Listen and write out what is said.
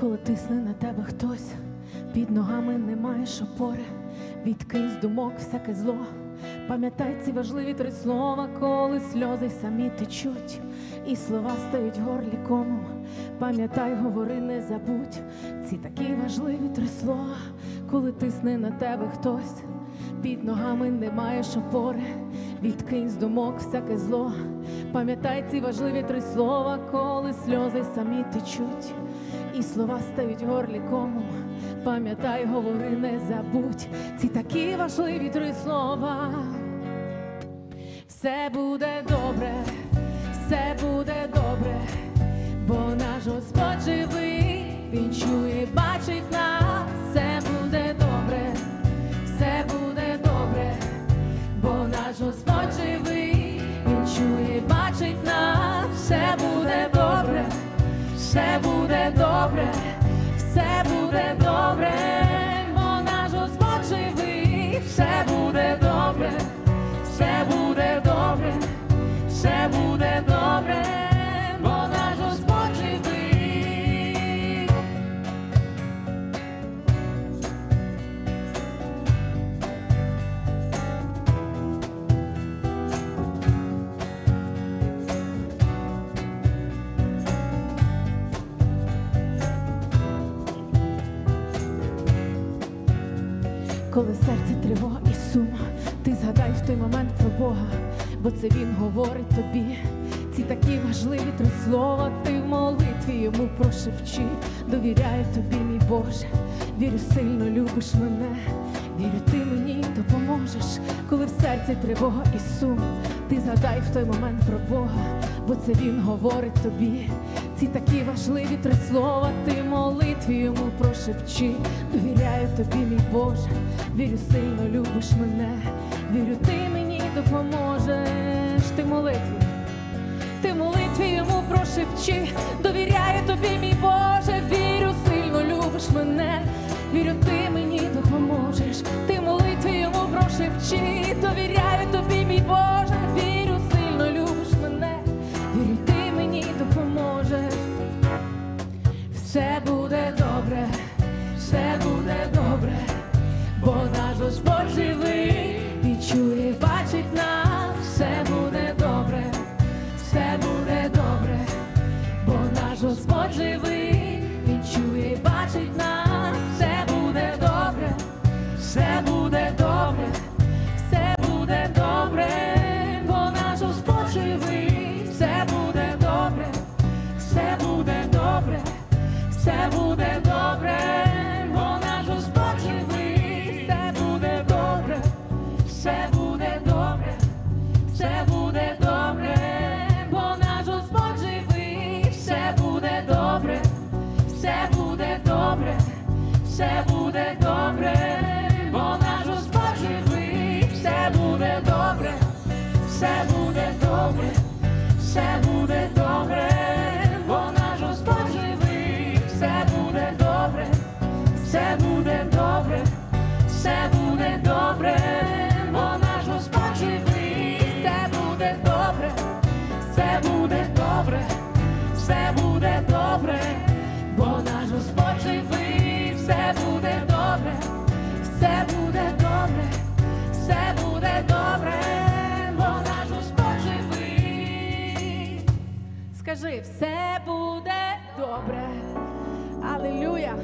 коли тисне на тебе хтось, під ногами не маєш опори, відкинь з думок всяке зло. Пам'ятай ці важливі три слова, коли сльози самі течуть, і слова стають горлі комом. Пам'ятай, говори, не забудь. Ці такі важливі три слова, коли тисне на тебе хтось, під ногами не маєш опори, відкинь з думок всяке зло. Пам'ятай ці важливі три слова, коли сльози самі течуть, і слова стають горлі комом. Пам'ятай, говори, не забудь. Ці такі важливі три слова. Все буде добре, все буде добре, бо наш Господь живий, Він чує, бачить нас, Коли серце тривога і сум, ти згадай в той момент про Бога, бо це Він говорить тобі. Ці такі важливі три слова, ти в молитві йому прошепчи, довіряю тобі, мій Боже, вірю, сильно любиш мене, вірю, ти мені допоможеш, коли в серці тривога і сум, ти згадай в той момент про Бога, бо це Він говорить тобі. Ці такі важливі три слова, ти молитві йому прошепчи, довіряю тобі, мій Боже, вірю, сильно любиш мене, вірю, ти мені допоможеш, ти молитві. Ти молитві йому прошепчи, довіряю тобі, мій Боже, вірю, ти мені допоможеш. Все буде добре, все буде добре, бо наш Господь відчує, бачить нас, все буде добре, все буде добре, бо наш Господь живий, буде добре, бо наш Господь живий, буде добре, все буде добре, все буде добре, бо наш Господь все буде добре, все буде добре, все буде добре, бо наш все буде добре, все буде добре, все буде добре, буде добре, все буде добре, бо наш Господь живий, все буде добре, все буде добре, все буде добре, бо наш Господь живий, все буде добре, все буде добре, все буде добре, бо наш Господь живий. Скажи, все буде добре. Алілюя.